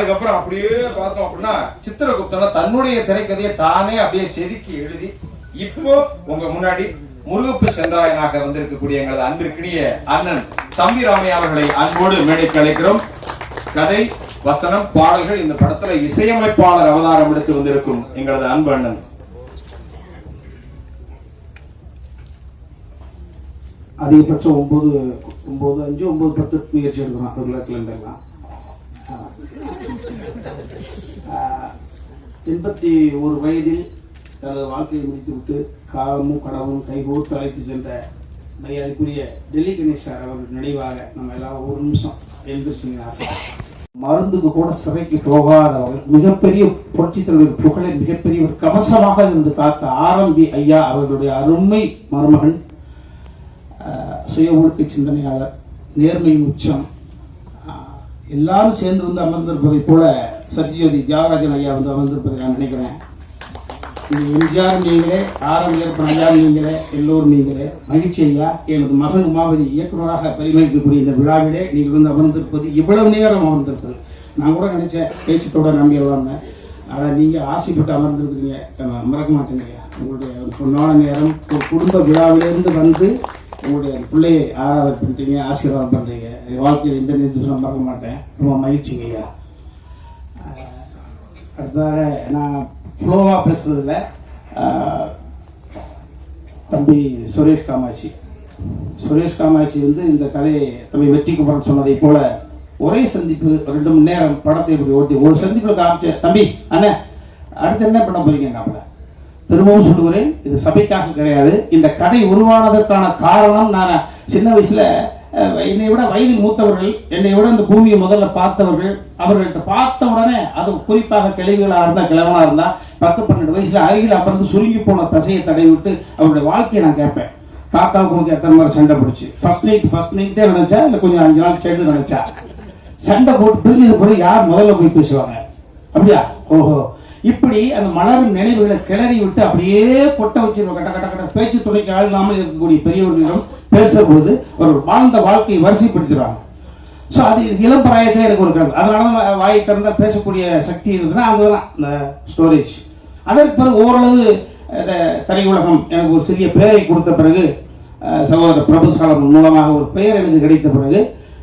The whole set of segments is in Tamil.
அதுக்கப்புறம் அப்படியே பார்த்தோம் அப்படின்னா சித்திரகுப்தன தன்னுடைய திரைக்கதையை தானே அப்படியே செதுக்கி எழுதி இப்போ உங்க முன்னாடி முருகப்பு சென்றாயனாக வந்திருக்கக்கூடிய எங்களது அன்பிற்கினிய அண்ணன் தம்பி ராமையா அவர்களை அன்போடு மேடைக்கு அழைக்கிறோம். கதை வசனம் பாடல்கள் இந்த படத்துல இசையமைப்பாளர் அவதாரம் எடுத்து வந்திருக்கும் எங்களது அன்பு அண்ணன். அதிகபட்சம் ஒன்பது ஒன்பது அஞ்சு ஒன்பது பத்து முயற்சி எடுக்கிறோம் ரெகுலர் கிளண்டர்லாம் எண்பத்தி ஒரு வயதில் தனது வாழ்க்கையை முடித்துவிட்டு காலமும் கடவுளும் கைகோர்த்து அழைத்து சென்ற மரியாதைக்குரிய டெல்லி கணேஷ் சார் அவர்கள் நினைவாக நம்ம எல்லாம் ஒரு நிமிஷம் எழுந்திருச்சுங்க ஆசை. மருந்துக்கு கூட சிறைக்கு போகாதவர்கள் மிகப்பெரிய புரட்சித் தலைவர் புகழை மிகப்பெரிய ஒரு கவசமாக இருந்து காத்த ஆரம்பி ஐயா அவர்களுடைய அருமை மருமகன் சுய ஒழுக்க சிந்தனையாளர் நேர்மையின் உச்சம். எல்லாரும் சேர்ந்து வந்து அமர்ந்திருப்பதை போல சத்யஜோதி தியாகராஜன் ஐயா வந்து அமர்ந்திருப்பதை நான் நினைக்கிறேன். இது எம்ஜிஆர் நீங்களே ஆரம்பியப்பன் ஐயா நீங்களே எல்லோரும் நீங்களே மகிழ்ச்சி ஐயா. எனது மகன் உமாவதி இயக்குநராக பரிமளிக்கக்கூடிய இந்த விழாவிலே நீங்கள் வந்து அமர்ந்திருப்பது இவ்வளவு நேரம் அமர்ந்திருப்பது. நான் கூட நினைச்சேன் பேச்சுத்தோட நம்பி ஆனால் நீங்கள் ஆசைப்பட்டு அமர்ந்திருக்கிறீங்க. மறக்க மாட்டேங்க ஐயா. உங்களுடைய பொண்ணான நேரம் ஒரு குடும்ப விழாவிலேருந்து வந்து உங்களுடைய பிள்ளையை ஆராதனை பண்ணுறீங்க ஆசீர்வாதம் பண்ணுறீங்க என் வாழ்க்கையில் எந்த நிமிஷம் மறக்க மாட்டேன். ரொம்ப மகிழ்ச்சிங்க ஐயா. அடுத்ததாக நான் ஃப்ளோவாக பேசுறதில்ல தம்பி சுரேஷ் காமாட்சி. சுரேஷ் காமாட்சி வந்து இந்த கதையை தம்பி வெற்றி குமரன் சொன்னதை போல ஒரே சந்திப்பு ரெண்டு மணி நேரம் படத்தை இப்படி ஓட்டி ஒரு சந்திப்பில் காமிச்ச தம்பி அண்ணே அடுத்து என்ன பண்ண போறீங்க நம்மள திரும்பவும் சொல்லுகிறேன் இது சபைக்காக கிடையாது. இந்த கதை உருவானதற்கான காரணம் நான் சின்ன வயசுல என்னை விட வயதில் மூத்தவர்கள் என்னை விட இந்த பூமியை முதல்ல பார்த்தவர்கள் அவர்கள்ட்ட பார்த்த உடனே அது குறிப்பாக கிளைவிகளாக இருந்தால் கிழவனாக இருந்தால் பத்து பன்னெண்டு வயசுல அருகில் அமர்ந்து சுருங்கி போன தசையை தடவி விட்டு அவருடைய வாழ்க்கையை நான் கேட்பேன். தாத்தாவுக்கு உனக்கு எத்தனை மாதிரி சண்டை பிடிச்சி. ஃபர்ஸ்ட் நைட் ஃபர்ஸ்ட் நைட்டே நினைச்சா இல்லை கொஞ்சம் அஞ்சு நாள் சேர்ந்து நினைச்சா? சண்டை போட்டு பிரிஞ்சது பிறகு யார் முதல்ல போய் பேசுவாங்க? அப்படியா? ஓஹோ. இப்படி அந்த மலரும் நினைவுகளை கிளறி விட்டு அப்படியே கொட்ட வச்சிருவோம் கட்ட கட்ட கட்ட பேச்சு துணைக்கு ஆள் இல்லாமல் இருக்கக்கூடிய பெரியவர்களிடம் பேசும்போது ஒரு வாழ்ந்த வாழ்க்கையை வரிசைப்படுத்திடுவாங்க ஸோ அது இளம் பிராயத்தில் எனக்கு ஒரு கருத்து. அதனால தான் நான் பேசக்கூடிய சக்தி இருந்ததுன்னா அதுதான் இந்த ஸ்டோரேஜ் அதற்கு பிறகு ஓரளவு இந்த திரையுலகம் எனக்கு ஒரு சிறிய பெயரை கொடுத்த பிறகு சகோதர சகோதரர் பிரபுசாலம் மூலமாக ஒரு பெயர் எனக்கு கிடைத்த பிறகு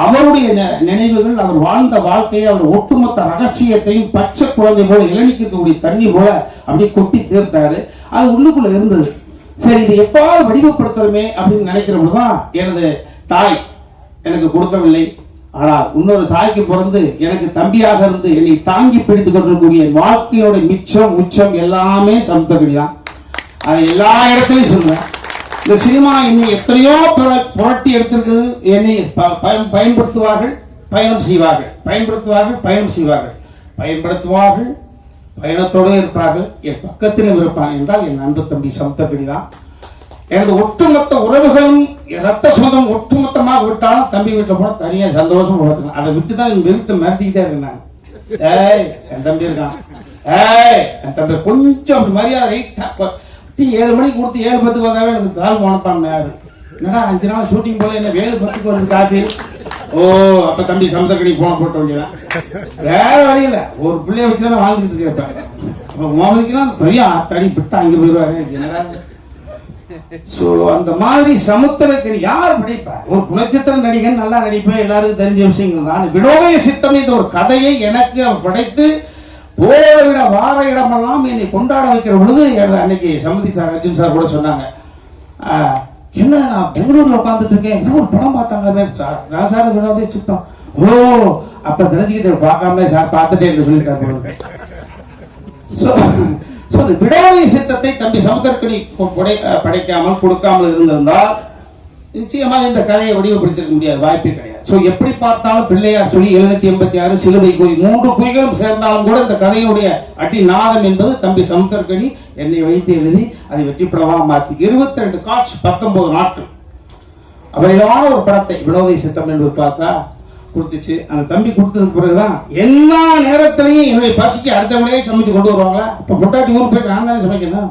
அவருடைய நினைவுகள் அவர் வாழ்ந்த வாழ்க்கையை அவர் ஒட்டுமொத்த ரகசியத்தையும் பச்சை குழந்தை போல இளநிக்கு இருக்கக்கூடிய தண்ணி போல அப்படியே கொட்டி தீர்த்தாரு அது உள்ளுக்குள்ள இருந்தது. சரி இது எப்பாவது வடிவப்படுத்துறமே அப்படின்னு நினைக்கிற பொழுதுதான் எனது தாய் எனக்கு கொடுக்கவில்லை. ஆனால் இன்னொரு தாய்க்கு பிறந்து எனக்கு தம்பியாக இருந்து என்னை தாங்கி பிடித்து கொண்டிருக்கக்கூடிய வாழ்க்கையோட மிச்சம் உச்சம் எல்லாமே சமுத்திரக்கடி தான். அதை எல்லா இடத்துலையும் சொல்லுவேன். இந்த சினிமா இன்னும் எத்தனையோ புர- புரட்டி எடுத்திருக்குது. என்னை ப- பயன்படுத்துவார்கள் பயணம் செய்வார்கள். பயன்படுத்துவார்கள் பயணம் செய்வார்கள். பயன்படுத்துவார்கள் பயணத்தோடு இருப்பார்கள். என் பக்கத்திலும் இருப்பான் என்றால் என் அன்பு தம்பி சமுத்திரக்கடி தான். எனது ஒட்டுமொத்த உறவுகளும் ரத்த சொந்தம் ஒட்டுமொத்தமாக விட்டாலும் தம்பி வீட்டில் போனா தனியாக சந்தோஷம் போகிறதுங்க அதை விட்டு தான் என் வீட்டை மிரட்டிக்கிட்டே இருக்கேன் நான். ஏய் என் தம்பி இருக்கான். ஏய் என் தம்பி கொஞ்சம் மரியாதை டீ ஏழு மணிக்கு கொடுத்து ஏழு பத்துக்கு வந்தாவே எனக்கு தால் போனப்பான் யாரு என்னடா அஞ்சு நாள் ஷூட்டிங் போல என்ன ஏழு பத்துக்கு வருது காஃபி ஓ அப்ப தம்பி சமந்தக்கடி போன போட்டு வேண்டியதான் வேற வழி இல்ல. ஒரு பிள்ளைய வச்சு தான் வாழ்ந்துட்டு இருக்கேன் அப்ப மோதிக்கெல்லாம் பெரிய ஆட்டாடி பிட்டு அங்க போயிடுவாரு என்னடா? சோ அந்த மாதிரி சமுத்திரக்கணி யார் நடிப்பா? ஒரு குணச்சித்திர நடிகன் நல்லா நடிப்பேன். எல்லாருக்கும் தெரிஞ்ச விஷயங்கள் தான். வினோதய சித்தம் என்ற ஒரு கதையை எனக்கு அவர் படைத்து போகிற வார இடமெல்லாம் என்னை கொண்டாட வைக்கிற பொழுது அன்னைக்கு சம்மதி சார் அர்ஜுன் சார் கூட சொன்னாங்க. ஆஹ், என்ன நான் பெங்களூர்ல உட்காந்துட்டு இருக்கேன். ஏதோ ஒரு படம் பார்த்தாங்க சார். நான் சார் விடாதே சித்தம். ஓ அப்ப தெரிஞ்சுக்கிட்டு பார்க்காம சார் பார்த்துட்டே என்று சொல்லியிருக்காரு போல அந்த விடாய சித்தத்தை தம்பி சமுத்திரக்கணி படை கொடை- படைக்காமல் கொடுக்காமல் இருந்திருந்தால் நிச்சயமாக இந்த கதையை வடிவப்படுத்திருக்க முடியாது. வாய்ப்பே கிடையாது. சோ எப்படி பார்த்தாலும் பிள்ளையார் சொல்லி எழுநூத்தி எண்பத்தி ஆறு சிலுவை குறி மூன்று குறிகளும் சேர்ந்தாலும் கூட இந்த கதையினுடைய அடி நாதம் என்பது தம்பி சமுத்திரக்கணி என்னை வைத்து எழுதி அதை வெற்றிப்படமாக மாற்றி. இருபத்தி ரெண்டு காட்சி பத்தொன்பது நாட்கள். அபரிதமான ஒரு படத்தை வினோதை சித்தம் என்று பார்த்தா கொடுத்துச்சு. அந்த தம்பி கொடுத்ததுக்கு பிறகுதான் எல்லா நேரத்திலையும் என்னுடைய பசிக்கு அடுத்தவங்களே சமைச்சு கொண்டு வருவாங்களா அப்ப பொட்டாட்டி ஊருக்கு போயிட்டு நான் தானே சமைக்கணும்?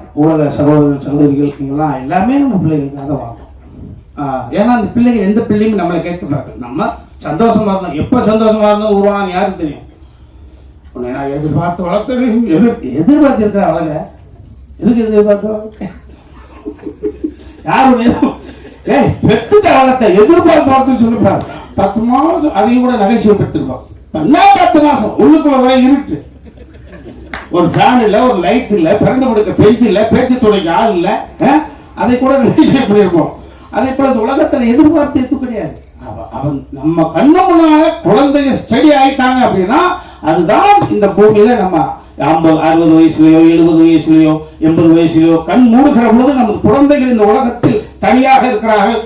உலக சகோதரர்கள் சகோதரிகள் நீங்களாம் எல்லாமே நம்ம பிள்ளைகளுக்காக தான் வாழ்றோம். ஆஹ் ஏன்னா அந்த பிள்ளைகள் எந்த பிள்ளையும் நம்மளை கேட்கிறார்கள் நம்ம சந்தோஷமா இருந்தோம் எப்போ சந்தோஷமா இருந்தோம் உருவான்னு யாருக்கு தெரியும்? உன்னை நான் எதிர்பார்த்து வளர்த்தேன் எதிர் எதிர்பார்த்திருக்கிற அழக. எதுக்கு எதிர்பார்த்து யாரும் ஏய் பெத்து வளர்த்த எதிர்பார்த்து வளர்த்துன்னு சொல்லிப்பாரு பத்து மாதம் அதையும் கூட நகைச்சுவை பெற்றிருப்போம் என்ன பத்து மாசம் உள்ளுக்குள்ள இருட்டு. ஒரு ஃபேன் இல்ல ஒரு லைட் இல்ல பிறந்து கொடுக்க பெஞ்ச் இல்ல பேச்சு துணைக்கு ஆள் இல்ல அதை கூட நிச்சயம் பண்ணியிருக்கோம். அதை போல இந்த உலகத்துல எதிர்பார்த்து எதுவும் கிடையாது. அவ- அவன் நம்ம கண்ணு முன்னால குழந்தைங்க ஸ்டடி ஆயிட்டாங்க அப்படின்னா அதுதான் இந்த பூமியில நம்ம ஐம்பது அறுபது வயசுலயோ எழுபது வயசுலயோ எண்பது வயசுலயோ கண் மூடுகிற பொழுது நமது குழந்தைகள் இந்த உலகத்தில் தனியாக இருக்கிறார்கள்.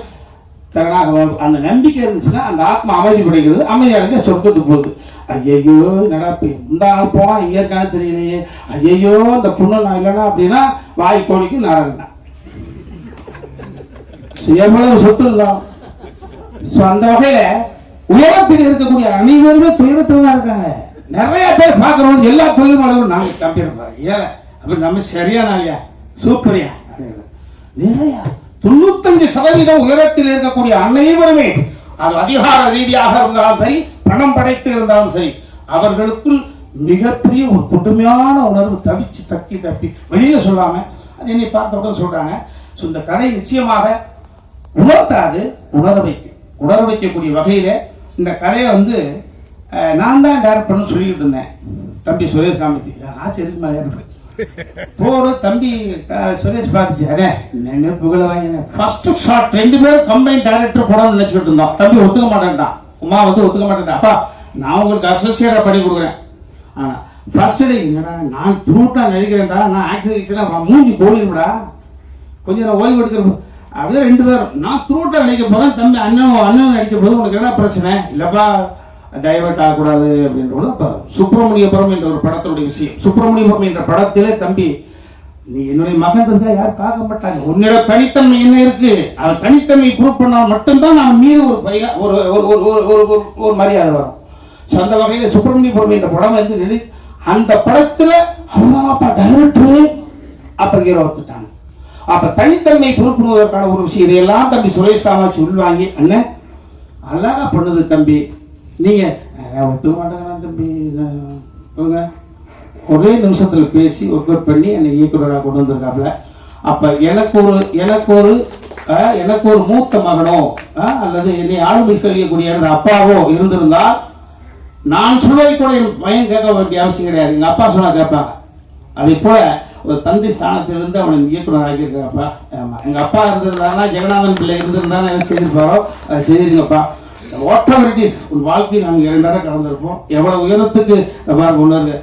திறனாக அந்த நம்பிக்கை இருந்துச்சுன்னா அந்த ஆத்மா அமைதி படைக்கிறது அமைதி அடைஞ்ச சொர்க்கத்துக்கு போகுது. ஐயையோ என்னடா இருந்தாலும் போவான் இங்கே இருக்கான்னு தெரியலையே. ஐயையோ அந்த புண்ணு நான் இல்லைன்னா அப்படின்னா வாய் கோழிக்கு நரகம் எவ்வளவு சொத்து இருந்தோம் ஸோ அந்த வகையில உலகத்தில் இருக்கக்கூடிய அனைவருமே துயரத்தில் தான் இருக்காங்க. நிறைய பேர் பார்க்கறவங்க எல்லா தொழில்களும் நாங்க கம்பேர் பண்ணுறோம் ஏன் அப்படி நம்ம சரியான இல்லையா? சூப்பரியா? அப்படின்னு. நிறைய தொண்ணூத்தஞ்சு சதவீதம் உயரத்தில் இருக்கக்கூடிய அனைவருமே அது அதிகார ரீதியாக இருந்தாலும் சரி பணம் படைத்து இருந்தாலும் சரி அவர்களுக்குள் மிகப்பெரிய ஒரு கொடுமையான உணர்வு தவிச்சு தக்கி தப்பி வெளியில சொல்லாம அது என்னை பார்த்தவுடன் சொல்றாங்க. ஸோ இந்த கதை நிச்சயமாக உணர்த்தாது உணர வைக்கும். உணர வைக்கக்கூடிய வகையில இந்த கதையை வந்து நான் தான் டேரக்ட் பண்ண சொல்லிட்டு இருந்தேன். தம்பி சுரேஷ் காமத்தி ஆச்சு டேரக்ட் போடு தம்பி சுரேஷ் பார்த்துச்சு. அடே என்ன புகழ வாங்க ஃபர்ஸ்ட் ஷாட் ரெண்டு பேரும் கம்பைன் டைரக்டர் போடணும்னு நினைச்சுட்டு இருந்தோம். தம்பி ஒத்துக்க மாட்டேன்டான் உமா வந்து ஒத்துக்க மாட்டேன் அப்பா நான் உங்களுக்கு அசோசியேட்டாக பண்ணி கொடுக்குறேன். ஆனால் ஃபர்ஸ்ட் டே என்னடா நான் த்ரூட்டாக நடிக்கிறேன்டா. நான் ஆக்சிடென்ட் மூஞ்சி போயிடும்டா கொஞ்சம் நான் ஓய்வு எடுக்கிற அப்படியே ரெண்டு பேரும். நான் த்ரூட்டாக நடிக்க போகிறேன் தம்பி அண்ணன் அண்ணன் நினைக்கும் போது உனக்கு என்ன பிரச்சனை? இல்லைப்பா டைவர்ட் ஆகக்கூடாது அப்படின்றது அப்போ சுப்பிரமணியபுரம் என்ற ஒரு படத்தினுடைய விஷயம். சுப்பிரமணியபுரம் என்ற படத்திலே தம்பி நீ என்னுடைய மகன் இருந்தா யாரும் பார்க்க மாட்டாங்க. உன்னோட தனித்தன்மை என்ன இருக்கு? அவன் தனித்தன்மை ப்ரூவ் பண்ணால் மட்டும்தான் நான் மீது ஒரு பரிகா ஒரு ஒரு ஒரு ஒரு ஒரு ஒரு- ஒரு மரியாதை வரும். ஸோ அந்த வகையில் சுப்பிரமணியபுரம் என்ற படம் வந்து அந்த படத்துல அப்பா டைரக்டரு அப்ப ஹீரோ வந்துட்டாங்க. அப்ப தனித்தன்மை ப்ரூவ் பண்ணுவதற்கான ஒரு விஷயம் இதையெல்லாம் தம்பி சுரேஷ் காமாட்சி உள்வாங்கி அண்ணன் அழகா பண்ணுது தம்பி. நீங்க ஒத்துக்க மாட்டேங்கிறான் தம்பி. இவங்க ஒரே நிமிஷத்தில் பேசி ஒர்க் அவுட் பண்ணி என்னை இயக்குனராக கொண்டு வந்திருக்காப்புல. அப்போ எனக்கு ஒரு எனக்கு ஒரு எனக்கு ஒரு மூத்த மகனோ அல்லது என்னை ஆளுமை கழியக்கூடிய எனது அப்பாவோ இருந்திருந்தால் நான் சொல்வதை கூட என் பையன் கேட்க வேண்டிய அவசியம் கிடையாது. எங்கள் அப்பா சொன்னால் கேட்பாங்க. அதே போல ஒரு தந்தை ஸ்தானத்திலிருந்து அவனை இயக்குனர் ஆக்கியிருக்காப்பா ஆமாம் எங்கள் அப்பா இருந்திருந்தாருன்னா ஜெகநாதன் பிள்ளை இருந்திருந்தாலும் என்ன செய்திருப்பாரோ? அதை செய்திருங்கப்பா. வாட் எவர் இட் இஸ் உன் வாழ்க்கையில் நாங்கள் இரண்டரை கலந்துருப்போம். எவ்வளோ உயரத்துக்கு பாருங்க உணர்வு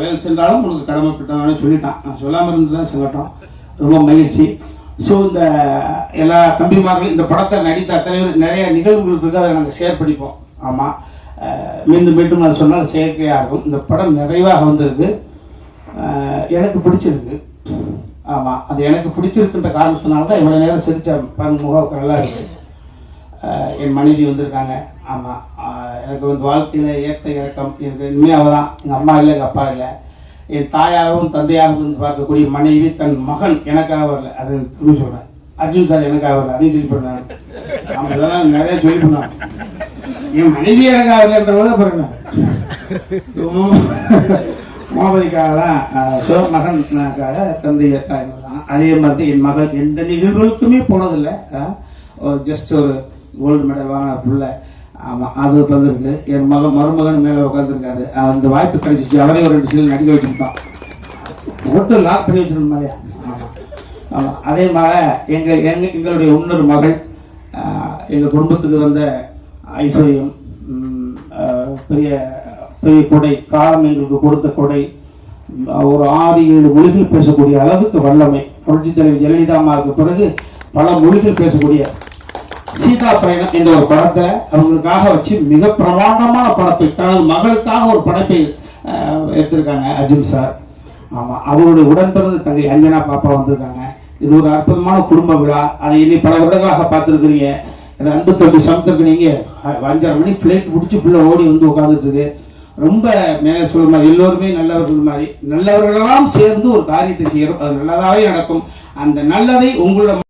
வேல் சென்றாலும் உனக்கு கடமைப்பட்டவனே சொல்லிட்டான். நான் சொல்லாமல் இருந்ததான் சொல்லட்டும். ரொம்ப மகிழ்ச்சி. ஸோ இந்த எல்லா தம்பிமார்களும் இந்த படத்தை நடித்த அத்தனை நிறைய நிகழ்வுகள் இருக்குது அதை நாங்கள் ஷேர் பண்ணிப்போம். ஆமாம் மீண்டும் மீண்டும் நான் சொன்னால் செயற்கையாக இருக்கும். இந்த படம் நிறைவாக வந்திருக்கு. எனக்கு பிடிச்சிருக்கு. ஆமாம் அது எனக்கு பிடிச்சிருக்குன்ற காரணத்தினால தான் இவ்வளோ நேரம் சிரிச்ச முகம் நல்லா இருக்குது என் மனைவி வந்திருக்காங்க. ஆமாம் எனக்கு வந்து வாழ்க்கையில் ஏற்ற இறக்கம் எனக்கு இனிமே அவள் தான் எங்கள் அம்மா இல்லை எங்கள் அப்பா இல்லை. என் தாயாகவும் தந்தையாகவும் பார்க்கக்கூடிய மனைவி தன் மகன் எனக்காக வரல. அது திரும்பி சொல்கிறேன் அர்ஜுன் சார் எனக்காக வரல. அதையும் சொல்லி பண்ணாங்க ஆமாம் இதெல்லாம் நிறைய சொல்லி பண்ணாங்க என் மனைவி எனக்காக வரலன்றத பாருங்க. மாபதிக்காக தான் சோ மகனுக்காக தந்தை தாய் தான் அதே மாதிரி என் மகள் எந்த நிகழ்வுகளுக்குமே போனதில்லை. ஜஸ்ட் ஒரு கோல்டு மெடல் வாங்கின பிள்ளை. ஆமாம் அது வந்திருக்கு என் மகன் மருமகன் மேலே உட்காந்துருக்காரு அந்த வாய்ப்பு கிடைச்சிச்சு. அவரே ஒரு ரெண்டு சீல் நடிக்க வச்சுருப்பான். போட்டு லாக் பண்ணி வச்சிருந்தாயா ஆமாம் ஆமாம் அதே மாதிரி எங்கள் எங்க எங்களுடைய இன்னொரு மகள் எங்கள் குடும்பத்துக்கு வந்த ஐஸ்வர்யம் பெரிய பெரிய கொடை காலம் எங்களுக்கு கொடுத்த கொடை ஒரு ஆறு ஏழு மொழிகள் பேசக்கூடிய அளவுக்கு வல்லமை. புரட்சித் தலைவர் ஜெயலலிதா அம்மாவுக்கு பிறகு பல மொழிகள் பேசக்கூடிய சீதா பயணம் என்ற ஒரு படத்தை அவங்களுக்காக வச்சு மிக பிரமாண்டமான படத்தை தனது மகளுக்காக ஒரு படைப்பை எடுத்திருக்காங்க அர்ஜுன் சார் ஆமா அவருடைய உடன்பிறந்த தங்கை அஞ்சனா பாப்பா வந்திருக்காங்க. இது ஒரு அற்புதமான குடும்ப விழா. அதை இனி பல வருடங்களாக பார்த்துருக்குறீங்க. இந்த அன்பு தொட்டி சமத்திற்கு நீங்கள் அஞ்சரை மணி ஃப்ளைட் பிடிச்சி பிள்ளை ஓடி வந்து உட்காந்துட்டு ரொம்ப மேலே சொல்ற மாதிரி எல்லோருமே நல்லவர்கள் மாதிரி. நல்லவர்களெல்லாம் சேர்ந்து ஒரு காரியத்தை செய்யறோம். அது நல்லதாகவே நடக்கும். அந்த நல்லதை உங்களோட